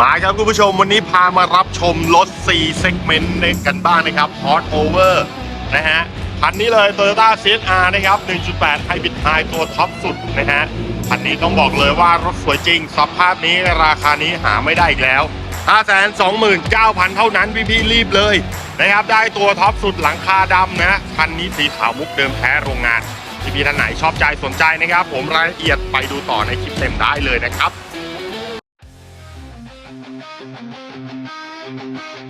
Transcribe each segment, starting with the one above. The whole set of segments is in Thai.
มาครับคุณผู้ชมวันนี้พามารับชมรถ 4 segment กันบ้างนะครับ Hot Over นะฮะคันนี้เลย Toyota CSR นะครับ 1.8 Hybrid High ตัวท็อปสุดนะฮะคันนี้ต้องบอกเลยว่ารถสวยจริง สภาพนี้ราคานี้หาไม่ได้อีกแล้ว 529,000 เท่านั้นพี่ๆรีบเลยนะครับได้ตัวท็อปสุดหลังคาดำนะคันนี้สีขาวมุกเดิมแท้โรงงานพี่พี่ๆท่านไหนชอบใจสนใจนะครับ ผมรายละเอียดไปดูต่อในคลิปเต็มได้เลยนะครับ ส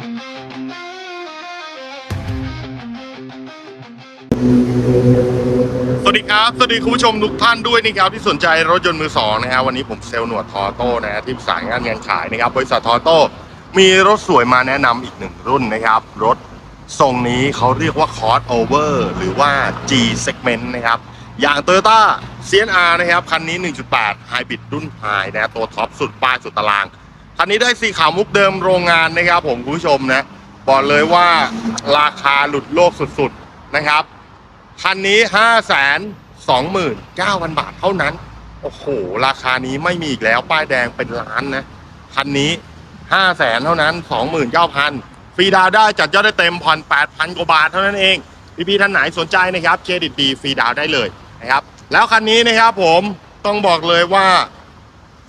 วัสดีครับ สวัสดีคุณผู้ชมทุกท่านด้วยนะครับที่สนใจรถยนต์มือสองนะฮะวันนี้ผมเซลล์หนวดทอโต้นะฮะที่สายงานเงินขายนะครับบริษัททอโต้มีรถสวยมาแนะนำอีกหนึ่งรุ่นนะครับ รถทรงนี้เขาเรียกว่า Cross Over หรือว่า G Segment นะครับ อย่าง Toyota CNR นะครับ คันนี้ 1.8 Hybrid รุ่น High นะตัวท็อปสุดป้ายสุดตาราง คันนี้ได้สีขาวมุกเดิมโรงงานนะครับ ผมคุณผู้ชมนะบอกเลยว่าราคาหลุดโลกสุดๆนะครับคันนี้5 2 9 0 0 0บาทเท่านั้น โอ้โห ราคานี้ไม่มีอีกแล้วป้ายแดงเป็นล้านนะคันนี้5 0 0แสนเท่านั้น29,000ฟรีดาวน์ได้จัดยอดได้เต็มผ่อน8,000กว่าบาทเท่านั้นเองพี่ๆท่านไหนสนใจนะครับเครดิตดีฟรีดาวได้เลยนะครับแล้วคันนี้นะครับผมต้องบอกเลยว่า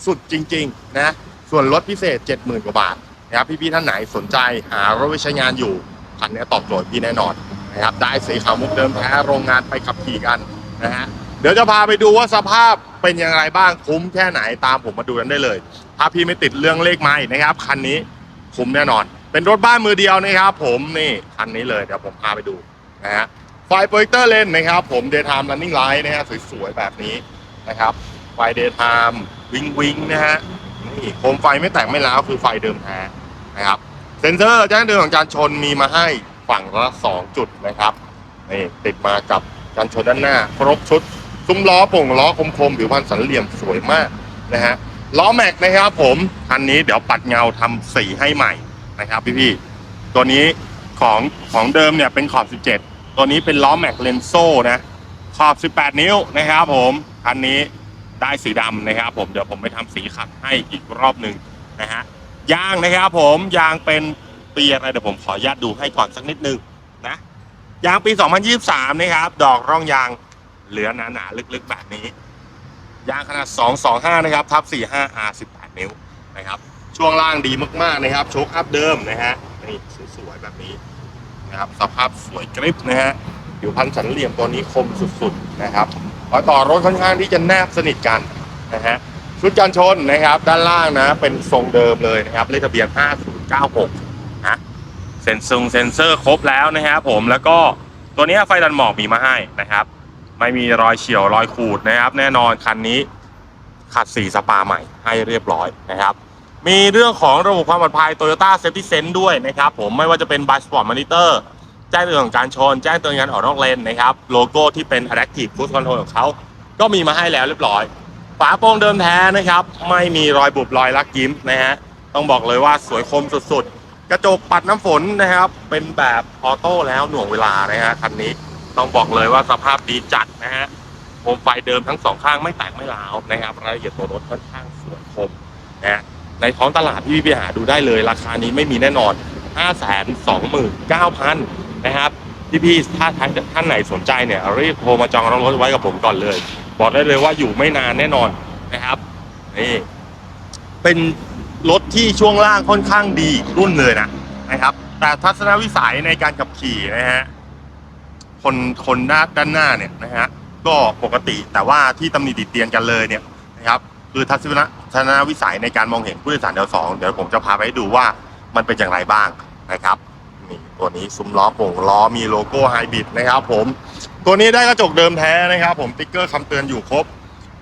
สุดจริง ๆ นะ ส่วนลดพิเศษ 70,000 กว่าบาทนะครับพี่ๆท่านไหนสนใจหารถไว้ใช้งานอยู่คันนี้ตอบโจทย์พี่แน่นอนนะครับได้สีขาวมุกเดิมแท้โรงงานไปขับขี่กันนะฮะเดี๋ยวจะพาไปดูว่าสภาพเป็นอย่างไรบ้างคุ้มแค่ไหนตามผมมาดูกันได้เลย ถ้าพี่ไม่ติดเรื่องเลขไม้นะครับคันนี้คุ้มแน่นอน เป็นรถบ้านมือเดียวนะครับ ผมนี่คันนี้เลยเดี๋ยวผมพาไปดูนะฮะไฟโปรเจคเตอร์เลนนะครับ ผม daytime running light นะฮะสวยๆแบบนี้นะครับไฟ daytime วิงวิงนะฮะ นี่โคมไฟไม่แตกไม่ร้าวคือไฟเดิมแท้นะครับ เซ็นเซอร์แจ้งเตือนของการชนมีมาให้ฝั่งละสองจุดนะครับนี่ติดมากับการชนด้านหน้า ครบชุด ซุ้มล้อโป่งล้อคมๆผิวพรรณสันเหลี่ยมสวยมากนะฮะล้อแม็กนะครับผมคันนี้เดี๋ยวปัดเงาทำสีให้ใหม่นะครับพี่ๆตัวนี้ของของเดิมเนี่ยเป็นขอบ 17 ตัวนี้เป็นล้อแม็กเลนโซ่นะขอบ 18 นิ้วนะครับผมคันนี้ ได้สีดำนะครับ ผมเดี๋ยวผมไปทำสีขัดให้อีกรอบหนึ่งนะฮะยางนะครับ ผมยางเป็นปีอะไรเดี๋ยวผมขออนุญาตดูให้ก่อนสักนิดนึงนะยางปี 2023 นะครับ ดอกร่องยางเหลือหนาๆลึกๆแบบนี้ ยางขนาด 225 นะครับทับ 45 R 18 นิ้วนะครับ ช่วงล่างดีมากๆนะครับโชคอัพเดิมนะฮะนี่สวยๆแบบนี้นะครับสภาพสวยกริบนะฮะ ผิวพันสันเหลี่ยมตัวนี้คมสุดๆนะครับรอยต่อรถค่อนข้างที่จะแนบสนิทกันนะฮะชุดกันชนนะครับ ด้านล่างนะเป็นทรงเดิมเลยนะครับเลขทะเบียน 5096นะเซ็นซึงเซนเซอร์ครบแล้วนะครับผมแล้วก็ตัวนี้ไฟดันหมอกมีมาให้นะครับ ไม่มีรอยเฉียวรอยขูดนะครับ แน่นอนคันนี้ขัดสีสปาใหม่ให้เรียบร้อยนะครับ มีเรื่องของระบบความปลอดภัย Toyota Safety Sense ด้วยนะครับผมไม่ว่าจะเป็น b i Sport Monitor แจ้งเตือนของการชน แจ้งเตือนการออกนอกเลนนะครับ โลโก้ที่เป็น Adaptive Cruise Control ของเขาก็มีมาให้แล้วเรียบร้อย ฝาโปร่งเดิมแท้นะครับ ไม่มีรอยบุบรอยลักยิ้มนะฮะ ต้องบอกเลยว่าสวยคมสุดๆ กระจกปัดน้ำฝนนะครับ เป็นแบบออโต้แล้วหน่วงเวลานะฮะคันนี้ต้องบอกเลยว่าสภาพดีจัดนะฮะโคมไฟเดิมทั้งสองข้างไม่แตกไม่ร้าวนะครับรายละเอียดตัวรถค่อนข้างสวยคมนะฮะในท้องตลาดที่พี่ไปหาดูได้เลย ราคานี้ไม่มีแน่นอน 5 2 9 0 0 0 นะครับพี่ๆถ้าท่านไหนสนใจเนี่ยรีบโทรมาจองรถไว้กับผมก่อนเลย บอกได้เลยว่าอยู่ไม่นานแน่นอนนะครับนี่เป็นรถที่ช่วงล่างค่อนข้างดีรุ่นเลยนะนะครับ แต่ทัศนวิสัยในการขับขี่นะฮะคนคนหน้าด้านหน้าเนี่ยนะฮะก็ปกติแต่ว่าที่ตำหนิติเตียนกันเลยเนี่ยนะครับคือทัศนทัศนวิสัยในการมองเห็นผู้โดยสารเดียวสองเดี๋ยวผมจะพาไปดูว่ามันเป็นอย่างไรบ้างนะครับ ตัวนี้ซุ้มล้อโป่งล้อมีโลโก้ไฮบริดนะครับผมตัวนี้ได้กระจกเดิมแท้นะครับผมติ๊กเกอร์คำเตือนอยู่ครบ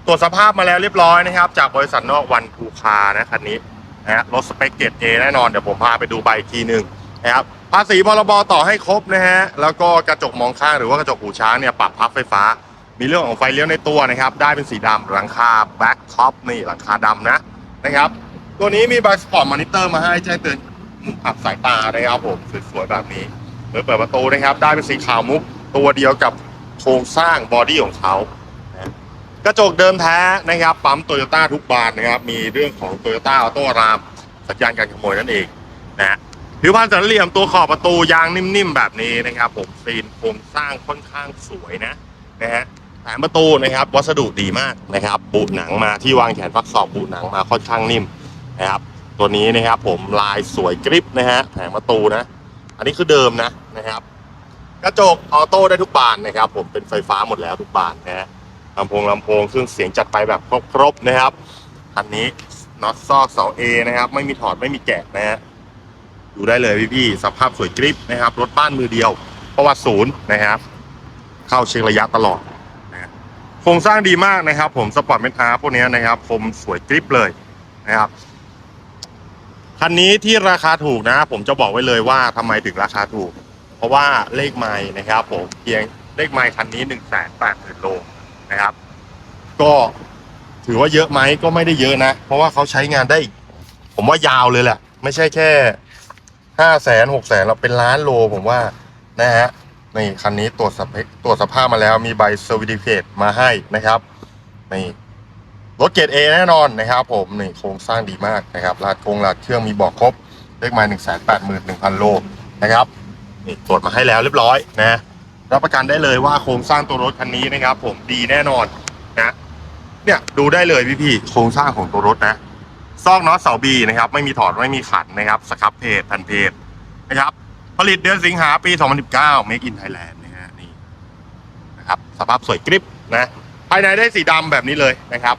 ตรวจสภาพมาแล้วเรียบร้อยนะครับ จากบริษัทนอกวันทูคานะคันนี้นะฮะรถสเปคเกตเอแน่นอนเดี๋ยวผมพาไปดูใบทีหนึ่งนะครับภาษีพรบต่อให้ครบนะฮะแล้วก็กระจกมองข้างหรือว่ากระจกหูช้างเนี่ยปรับพับไฟฟ้า มีเรื่องของไฟเลี้ยวในตัวนะครับ ได้เป็นสีดำหลังคาแบ็คท็อปนี่หลังคาดำนะนะครับ ตัวนี้มีบสปอร์ตมอนิเตอร์มาให้แจ้งเตือน อับสายตานะครับผมสวยๆแบบนี้เมื่อเปิดประตูนะครับ ได้เป็นสีขาวมุก ตัวเดียวกับโครงสร้างบอดี้ของเขากระจกเดิมแท้นะครับปั๊มโตโยต้าทุกบานนะครับ มีเรื่องของโตโยต้าออโต้รามสัญญาณการขโมยนั่นเองนะฮะผิวพรรณสันเหลี่ยมตัวขอบประตูยางนิ่มๆแบบนี้นะครับ ผมซีนโครงสร้างค่อนข้างสวยนะนะฮะแผงประตูนะครับ วัสดุดีมากนะครับปูหนังมาที่วางแขนฟักศอกปูหนังมาค่อนข้างนิ่มนะครับ ตัวนี้นะครับ ผมลายสวยกริปนะฮะแผงประตูนะ อันนี้คือเดิมนะนะครับกระจกออโต้ได้ทุกบานนะครับ ผมเป็นไฟฟ้าหมดแล้วทุกบานนะฮะลำโพงลำโพงเครื่องเสียงจัดไปแบบครบๆนะครับอันนี้น็อตซอกเสาเอนะครับ ไม่มีถอดไม่มีแกะนะฮะดูได้เลยพี่ๆสภาพสวยกริปนะครับรถบ้านมือเดียวเพราะว่าศูนย์นะครับ เข้าเช็คระยะตลอดนะโครงสร้างดีมากนะครับ ผมสปอร์ตเมทอาร์พวกนี้นะครับคมสวยกริปเลยนะครับ คันนี้ที่ราคาถูกนะ ผมจะบอกไว้เลยว่าทำไมถึงราคาถูก เพราะว่าเลขไม้นะครับผมเพียงเลขไม้คันนี้หนึ่งแสนแปดหมื่นโลนะครับ ก็ถือว่าเยอะไหมก็ไม่ได้เยอะนะ เพราะว่าเขาใช้งานได้ ผมว่ายาวเลยแหละ ไม่ใช่แค่ห้าแสนหกแสนเราเป็นล้านโลผมว่านะฮะนี่คันนี้ตรวจสภาพตรวจสภาพมาแล้วมีใบเซอร์วิสเคตมาให้นะครับนี่ รถเกรดเอแน่นอนนะครับผมนี่โครงสร้างดีมากนะครับลาดโครงลาดเครื่องมีบอกครบเลขไม้หมื่นหนึ่งพันโลนะครับนี่ตรวจมาให้แล้วเรียบร้อยนะรับประกันได้เลยว่าโครงสร้างตัวรถคันนี้นะครับ ผมดีแน่นอนนะเนี่ยดูได้เลยพี่พี่ๆโครงสร้างของตัวรถนะซอกน็อตเสาบีนะครับ ไม่มีถอดไม่มีขันนะครับสครับเพจแผ่นเพจนะครับ ผลิตเดือนสิงหาปี 2019 Make in Thailand นะฮะนี่นะครับสภาพสวยกริปนะภายในได้สีดำแบบนี้เลยนะครับ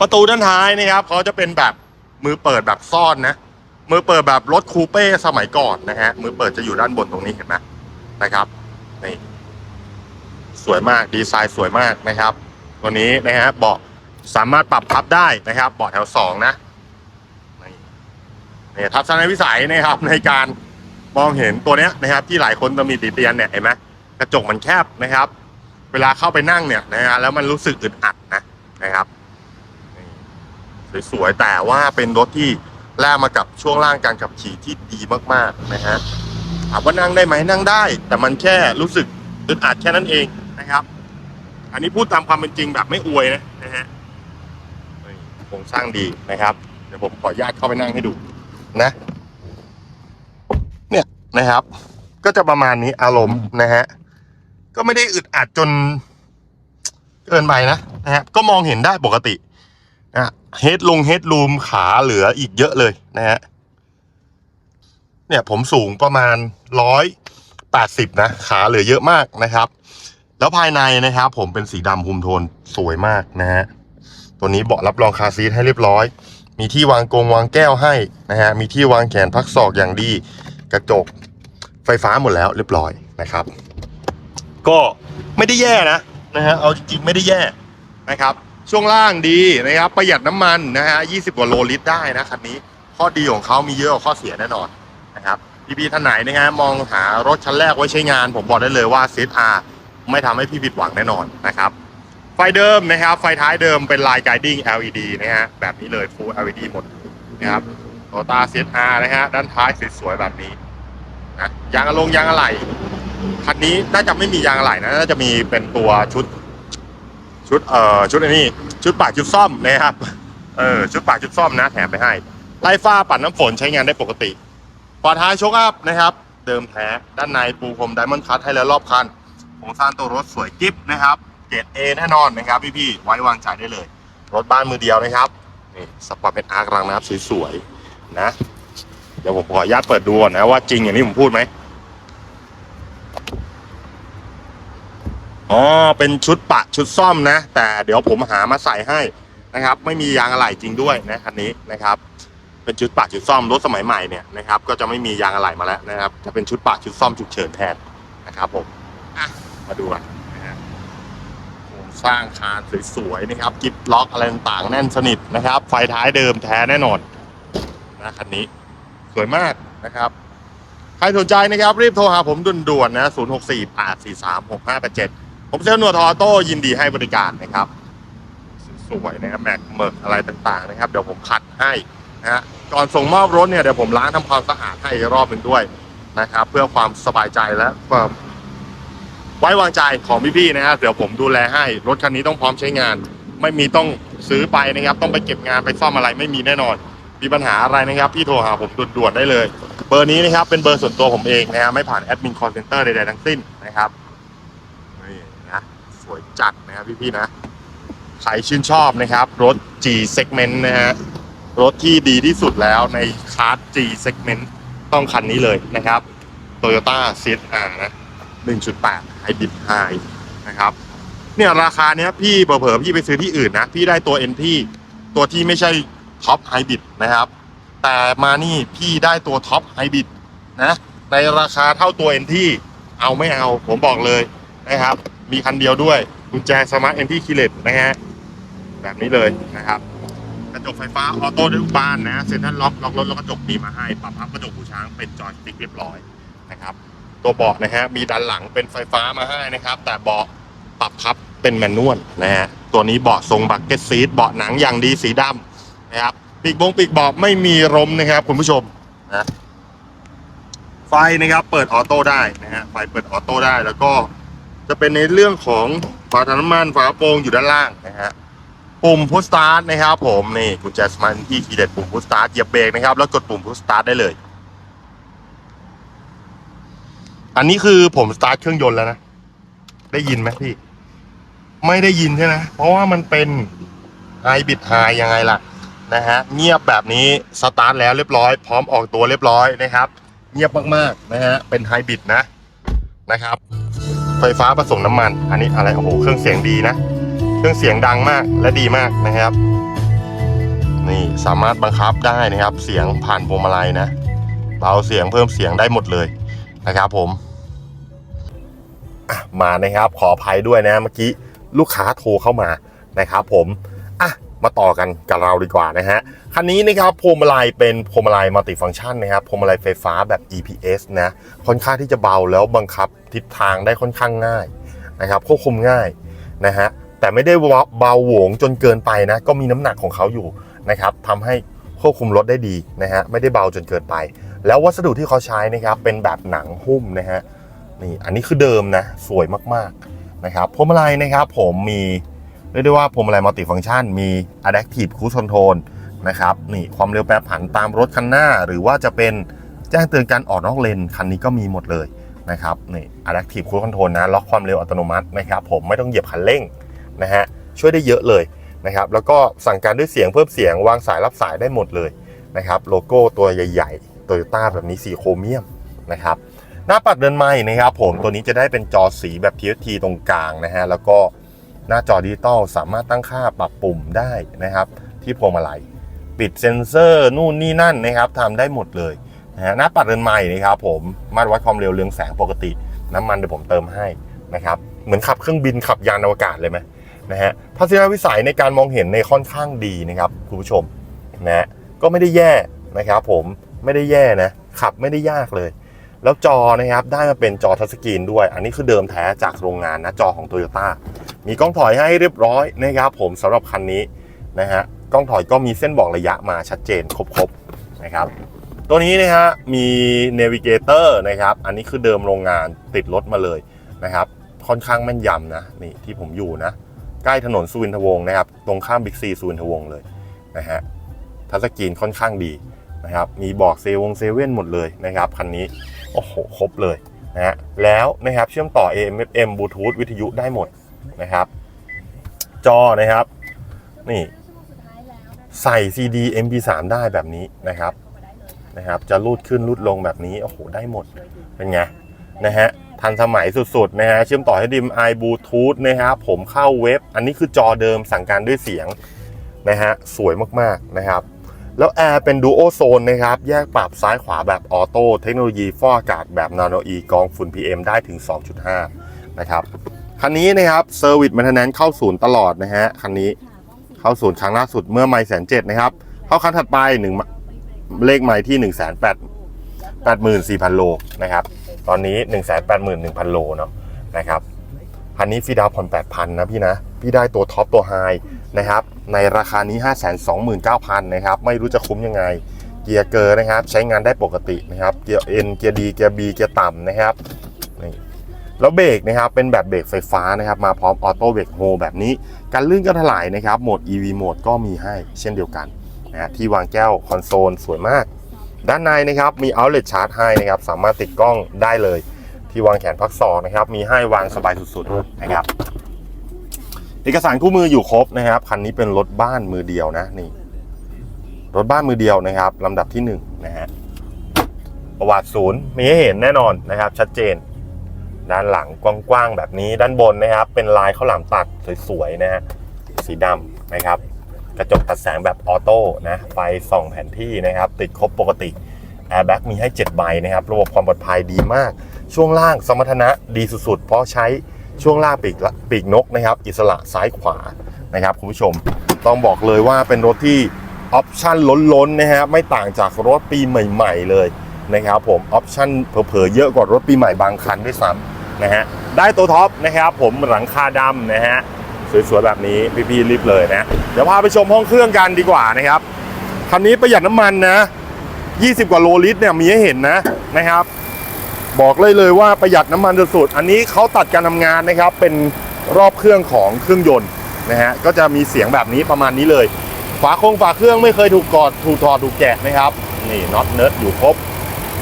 ประตูด้านท้ายนะครับเขาจะเป็นแบบมือเปิดแบบซ่อนนะ มือเปิดแบบรถคูเป้สมัยก่อนนะฮะ มือเปิดจะอยู่ด้านบนตรงนี้เห็นไหมนะครับนี่สวยมากดีไซน์สวยมากนะครับ ตัวนี้นะฮะเบาะสามารถปรับพับได้นะครับเบาะแถวสองนะนี่ทัศนวิสัยนะครับในการมองเห็นตัวเนี้ยนะครับ ที่หลายคนจะมีติเตียนเนี่ยเห็นไหมกระจกมันแคบนะครับ เวลาเข้าไปนั่งเนี่ยนะฮะแล้วมันรู้สึกอึดอัดนะนะครับ สวยๆแต่ว่าเป็นรถที่แลกมากับช่วงล่างการขับขี่ที่ดีมากๆนะฮะถามว่านั่งได้ไหมนั่งได้ แต่มันแค่รู้สึกอึดอัดแค่นั้นเองนะครับ อันนี้พูดตามความเป็นจริงแบบไม่อวยนะนะฮะโครงสร้างดีนะครับ เดี๋ยวผมขออนุญาตเข้าไปนั่งให้ดูนะ เนี่ยนะครับ ก็จะประมาณนี้อารมณ์นะฮะก็ไม่ได้อึดอัดจนเกินไปนะนะฮะก็มองเห็นได้ปกติ นะเฮดลงเฮดรูมขาเหลืออีกเยอะเลยนะฮะเนี่ยผมสูงประมาณร้อยแปดสิบนะ ขาเหลือเยอะมากนะครับ แล้วภายในนะครับผมเป็นสีดำคุมโทนสวยมากนะฮะตัวนี้เบาะรับรองคาซีทให้เรียบร้อย มีที่วางกงวางแก้วให้นะฮะมีที่วางแขนพักศอกอย่างดี กระจกไฟฟ้าหมดแล้วเรียบร้อยนะครับ ก็ไม่ได้แย่นะนะฮะเอาจริงๆไม่ได้แย่นะครับ ช่วงล่างดีนะครับ ประหยัดน้ำมันนะฮะ20 กว่าโลลิตรได้นะคันนี้ ข้อดีของเขามีเยอะกว่าข้อเสียแน่นอนนะครับพี่พีท่านไหนนะฮะมองหารถคันแรกไว้ใช้งาน ผมบอกได้เลยว่า ZR ไม่ทำให้พี่ผิดหวังแน่นอนนะครับ ไฟเดิมนะครับ ไฟท้ายเดิมเป็นลาย guiding LED นะฮะแบบนี้เลย full LED หมดนะครับโตต้า ZR นะฮะด้านท้ายสวยๆแบบนี้นะยางอะลงยางอะไหล่คันนี้น่าจะไม่มียางอะไหล่นะน่าจะมีเป็นตัวชุด ชุดเอ่อชุดอันนี้ ชุดปากชุดซ่อมนะครับเออชุดปากชุดซ่อมนะแถมไปให้ไล่ฟ้าปัดน้ำฝนใช้งานได้ปกติฝาท้ายโชคอัพนะครับ เดิมแท้ด้านในปูพรมไดมอนด์คัทให้แล้วรอบคันโครงสร้างตัวรถสวยกิ๊บนะครับเกรดเอแน่นอนนะครับพี่ๆไว้วางใจได้เลย รถบ้านมือเดียวนะครับนี่สปอร์ตเป็นอาร์ครังนะครับสวยๆนะ เดี๋ยวผมขออนุญาตเปิดดูก่อนนะว่าจริงอย่างที่ผมพูดไหม อ๋อเป็นชุดปะชุดซ่อมนะ แต่เดี๋ยวผมหามาใส่ให้นะครับ ไม่มียางอะไหล่จริงด้วยนะคันนี้นะครับ เป็นชุดปะชุดซ่อมรถสมัยใหม่เนี่ยนะครับ ก็จะไม่มียางอะไหล่มาแล้วนะครับ จะเป็นชุดปะชุดซ่อมฉุกเฉินแทนนะครับผมอะมาดูกันนะฮะโครงสร้างคานสวยๆนะครับกิฟล็อกอะไรต่างๆแน่นสนิทนะครับ ไฟท้ายเดิมแท้แน่นอนนะคันนี้สวยมากนะครับใครสนใจนะครับรีบโทรหาผมด่วนๆนะ 0 ผมเซลล์หนวดทอโต้ยินดีให้บริการนะครับ สวยนะครับแม็กเมิกอะไรต่างๆนะครับ เดี๋ยวผมขัดให้นะฮะก่อนส่งมอบรถเนี่ยเดี๋ยวผมล้างทำความสะอาดให้อีกรอบหนึ่งด้วยนะครับ เพื่อความสบายใจและความไว้วางใจของพี่ๆนะครับเดี๋ยวผมดูแลให้รถคันนี้ต้องพร้อมใช้งาน ไม่มีต้องซื้อไปนะครับ ต้องไปเก็บงานไปซ่อมอะไรไม่มีแน่นอน มีปัญหาอะไรนะครับ พี่โทรหาผมด่วนๆได้เลย เบอร์นี้นะครับเป็นเบอร์ส่วนตัวผมเองนะฮะไม่ผ่านแอดมินคอร์เซนเตอร์ใดๆทั้งสิ้นนะครับ สวยจัดนะครับพี่ๆนะใครชื่นชอบนะครับ รถ G segment นะฮะรถที่ดีที่สุดแล้วในคลาส G segment ต้องคันนี้เลยนะครับ Toyota CSR นะ 1.8 Hybrid High นะครับเนี่ยราคาเนี้ยพี่เผลอๆพี่ไปซื้อที่อื่นนะ พี่ได้ตัว NT ตัวที่ไม่ใช่ท็อปไฮบริดนะครับ แต่มานี่พี่ได้ตัวท็อปไฮบริดนะในราคาเท่าตัว NT เอาไม่เอาผมบอกเลยนะครับ มีคันเดียวด้วยกุญแจสมาร์ท NT คีเลตนะฮะแบบนี้เลยนะครับ กระจกไฟฟ้าออโต้ด้ทุกบานนะเซ็นทรัลล็อกล็อกรถแล้วกระจกมีมาให้ปรับพับกระจกหูช้างเป็นจอยสติ๊กเรียบร้อยนะครับ ตัวเบาะนะฮะมีด้านหลังเป็นไฟฟ้ามาให้นะครับ แต่เบาะปรับพับเป็นแมนนวลนะฮะตัวนี้เบาะทรงบักเก็ตซีทเบาะหนังอย่างดีสีดำนะครับปีกบงปีกเบาะไม่มีลมนะครับคุณผู้ชมนะไฟนะครับเปิดออโต้ได้นะฮะไฟเปิดออโต้ได้แล้วก็ จะเป็นในเรื่องของฝาถังน้ำมันฝาโปร่งอยู่ด้านล่างนะฮะปุ่มพุชสตาร์ทนะครับผมนี่กุญแจสมาร์ทที่คีย์เด็ดปุ่มพุชสตาร์ทเหยียบเบรกนะครับแล้วกดปุ่มพุชสตาร์ทได้เลย อันนี้คือผมสตาร์ทเครื่องยนต์แล้วนะได้ยินไหมพี่ ไม่ได้ยินใช่ไหมเพราะว่ามันเป็นไฮบิดไฮยังไงล่ะนะฮะเงียบแบบนี้สตาร์ทแล้วเรียบร้อย พร้อมออกตัวเรียบร้อยนะครับ เงียบมากๆนะฮะเป็นไฮบิดนะนะครับ ไฟฟ้าผสมน้ำมัน อันนี้อะไรโอ้โหเครื่องเสียงดีนะ เครื่องเสียงดังมากและดีมากนะครับ นี่สามารถบังคับได้นะครับ เสียงผ่านพวงมาลัยนะเบาเสียงเพิ่มเสียงได้หมดเลยนะครับผมมานะครับขออภัยด้วยนะเมื่อกี้ลูกค้าโทรเข้ามานะครับผมอะมาต่อกันกับเราดีกว่านะฮะ คันนี้นะครับพวงมาลัยเป็นพวงมาลัยมัลติฟังก์ชันนะครับพวงมาลัยไฟฟ้าแบบ EPS นะค่อนข้างที่จะเบาแล้วบังคับทิศทางได้ค่อนข้างง่ายนะครับควบคุมง่ายนะฮะแต่ไม่ได้เบาหวงจนเกินไปนะก็มีน้ำหนักของเขาอยู่นะครับทำให้ควบคุมรถได้ดีนะฮะไม่ได้เบาจนเกินไป แล้ววัสดุที่เขาใช้นะครับเป็นแบบหนังหุ้มนะฮะนี่อันนี้คือเดิมนะสวยมากๆนะครับพวงมาลัยนะครับผมมีเรียกได้ว่าพวงมาลัยมัลติฟังก์ชันมี Adaptive Cruise Control นะครับนี่ความเร็วแปรผันตามรถคันหน้า หรือว่าจะเป็นแจ้งเตือนการออกนอกเลนคันนี้ก็มีหมดเลยนะครับนี่ Adaptive Cruise Control นะล็อกความเร็วอัตโนมัตินะครับผมไม่ต้องเหยียบคันเร่งนะฮะช่วยได้เยอะเลยนะครับแล้วก็สั่งการด้วยเสียงเพิ่มเสียงวางสายรับสายได้หมดเลยนะครับโลโก้ตัวใหญ่ๆโตโยต้าแบบนี้สีโครเมียมนะครับหน้าปัดเดินไม้นะครับผมตัวนี้จะได้เป็นจอสีแบบ TFT ตรงกลางนะฮะแล้วก็หน้าจอดิจิตอลสามารถตั้งค่าปรับปุ่มได้นะครับ ที่พวงมาลัย ปิดเซ็นเซอร์นู่นนี่นั่นนะครับทำได้หมดเลยนะฮะหน้าปัดเดินไม้นะครับผมมาตรวัดความเร็วเรืองแสงปกติ น้ำมันเดี๋ยวผมเติมให้นะครับเหมือนขับเครื่องบินขับยานอวกาศเลยไหมนะฮะทัศนวิสัยในการมองเห็นในค่อนข้างดีนะครับคุณผู้ชมนะฮะก็ไม่ได้แย่นะครับผมไม่ได้แย่นะขับไม่ได้ยากเลย แล้วจอนะครับได้มาเป็นจอทัชสกรีนด้วย อันนี้คือเดิมแท้จากโรงงานนะจอของ t o y ยต้มีกล้องถอยให้เรียบร้อยนะครับผมสำหรับคันนี้นะฮะ กล้องถอยก็มีเส้นบอกระยะมาชัดเจนครบๆนะครับ ตัวนี้นะฮะมี Navigator นะครับ อันนี้คือเดิมโรงงานติดรถมาเลยนะครับ ค่อนข้างแม่นยำนะนี่ที่ผมอยู่นะ ใกล้ถนนสุวินทวงศ์นะครับ ตรงข้ามบิ๊กซีสุวินทวงศ์เลยนะฮะทัชสกรีนค่อนข้างดีนะครับ มีบอกเซวงเซเว่นหมดเลยนะครับคันนี้โอ้โหครบเลยนะฮะแล้วนะครับเชื่อมต่อ AM FM บลูทูธวิทยุได้หมดนะครับ จอนะครับ นี่ ใส่ CD MP3 ได้แบบนี้นะครับนะครับ จะรูดขึ้นรูดลงแบบนี้ โอ้โห ได้หมด เป็นไง นะฮะ ทันสมัยสุดๆ นะฮะ เชื่อมต่อให้ดิมไอบลูทูธนะครับ ผมเข้าเว็บ อันนี้คือจอเดิมสั่งการด้วยเสียง นะฮะ สวยมากๆ นะครับ แล้วแอร์เป็นดูโอโซนนะครับ แยกปรับซ้ายขวาแบบออโต้ เทคโนโลยีฟอกอากาศแบบนาโนอีกองฝุ่น PM ได้ถึง 2.5 นะครับ คันนี้นะครับเซอร์วิสม i n t e นเข้าศูนย์ตลอดนะฮะ คันนี้ เข้าศูนย์ครั้งล่าสุดเมื่อไม่แสนเจ็ดนะครับ เข้าคันถัดไปหนึ่งเลขไม้ที่1 8 8 4 0 0 0โลนะครับ ตอนนี้1 8 1 0 0 0โลเนาะนะครับคันนี้ฟีดาวผ่อน8,000นะพี่นะ พี่ได้ตัวท็อปตัวไฮนะครับ ในราคานี้529,000นเก้าพันนะครับ ไม่รู้จะคุ้มยังไง เกียร์เกอร์นะครับ ใช้งานได้ปกตินะครับ เกียร์ N เกียร์ดีเกียร์ B เกียร์ต่ำนะครับนี่ แล้วเบรกนะครับเป็นแบบเบรกไฟฟ้านะครับมาพร้อมออโต้เบรกโฮแบบนี้การลื่นก็ถลายนะครับโหมด EV โหมดก็มีให้เช่นเดียวกันนะฮะที่วางแก้วคอนโซลสวยมาก ด้านในนะครับมี outlet charge ให้นะครับสามารถติดกล้องได้เลย ที่วางแขนพักศอกนะครับมีให้วางสบายสุดๆนะครับเอกสารคู่มืออยู่ครบนะครับคันนี้เป็นรถบ้านมือเดียวนะนี่รถบ้านมือเดียวนะครับลำดับที่หนึ่งนะฮะประวัติศูนย์มีให้เห็นแน่นอนนะครับ ชัดเจน ด้านหลังกว้างๆแบบนี้ด้านบนนะครับ เป็นลายข้าวหลามตัดสวยๆนะฮะสีดำนะครับ กระจกตัดแสงแบบออโต้นะไฟส่องแผนที่นะครับ ติดครบปกติแอร์แบ็กมีให้ 7 ใบนะครับ ระบบความปลอดภัยดีมาก ช่วงล่างสมรรถนะดีสุดๆ เพราะใช้ช่วงล่างปีกละปีกนกนะครับ อิสระซ้ายขวานะครับคุณผู้ชมต้องบอกเลยว่าเป็นรถที่ออปชั่นล้นๆนะฮะไม่ต่างจากรถปีใหม่ ๆ เลยนะครับผมออปชั่นเผลอๆเยอะกว่ารถปีใหม่บางคันด้วยซ้ำ นะฮะได้ตัวท็อปนะครับผมหลังคาดำนะฮะสวยๆแบบนี้พี่ๆรีบเลยนะเดี๋ยวพาไปชมห้องเครื่องกันดีกว่านะครับคันนี้ประหยัดน้ำมันนะ 20 กว่าโลลิตรเนี่ยมีให้เห็นนะนะครับ บอกเลยเลยว่าประหยัดน้ำมันสุดๆอันนี้เขาตัดการทำงานนะครับ เป็นรอบเครื่องของเครื่องยนต์นะฮะก็จะมีเสียงแบบนี้ประมาณนี้เลย ฝาโครงฝาเครื่องไม่เคยถูกกอดถูกถอดถูกแกะนะครับนี่น็อตเนิร์ดอยู่ครบ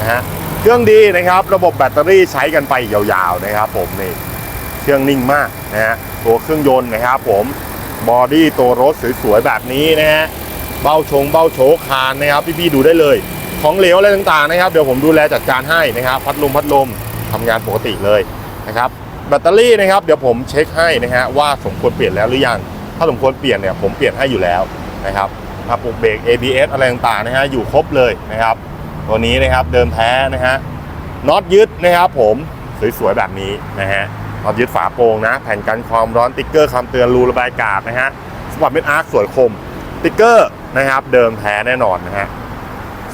นะฮะ เครื่องดีนะครับ ระบบแบตเตอรี่ใช้กันไปยาวๆนะครับ ผมนี่เครื่องนิ่งมากนะฮะตัวเครื่องยนต์นะครับ ผมบอดี้ตัวรถสวยๆแบบนี้นะฮะเบ้าชงเบ้าโชคคานนะครับพี่ๆดูได้เลย ของเหลวอะไรต่างๆนะครับ เดี๋ยวผมดูแลจัดการให้นะครับ พัดลมพัดลมทำงานปกติเลยนะครับแบตเตอรี่นะครับเดี๋ยวผมเช็คให้นะฮะว่าสมควรเปลี่ยนแล้วหรือยังถ้าสมควรเปลี่ยนเนี่ยผมเปลี่ยนให้อยู่แล้วนะครับระบบเบรก ABS อะไรต่างๆนะฮะอยู่ครบเลยนะครับ ตัวนี้นะครับเดิมแท้นะฮะน็อตยึดนะครับผมสวยๆแบบนี้นะฮะน็อตยึดฝาโปรงนะ แผ่นกันความร้อนติ๊กเกอร์คำเตือนรูระบายอากาศนะฮะสปอร์ตเมนอาร์คสวยคมติ๊กเกอร์นะครับ เดิมแท้แน่นอนนะฮะ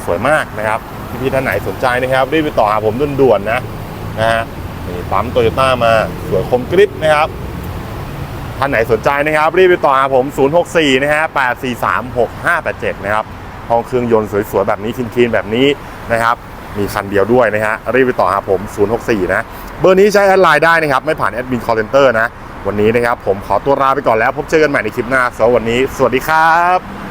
สวยมากนะครับพี่ๆท่านไหนสนใจนะครับรีบไปต่อหาผมด่วนๆนะนะฮะนี่ปั๊มโตโยต้ามาสวยคมกริบนะครับท่านไหนสนใจนะครับ รีบไปต่อหาผม 064 นะฮะ 843 6587 นะครับ ห้องเครื่องยนต์สวยๆ แบบนี้คลีนๆแบบนี้นะครับ มีคันเดียวด้วยนะฮะ รีบไปต่อหาผม 064 นะ เบอร์นี้ใช้แอดไลน์ได้นะครับ ไม่ผ่านแอดมินคอร์เซนเตอร์นะ วันนี้นะครับผมขอตัวลาไปก่อนแล้ว พบเจอกันใหม่ในคลิปหน้าสำหรับวันนี้ สวัสดีครับ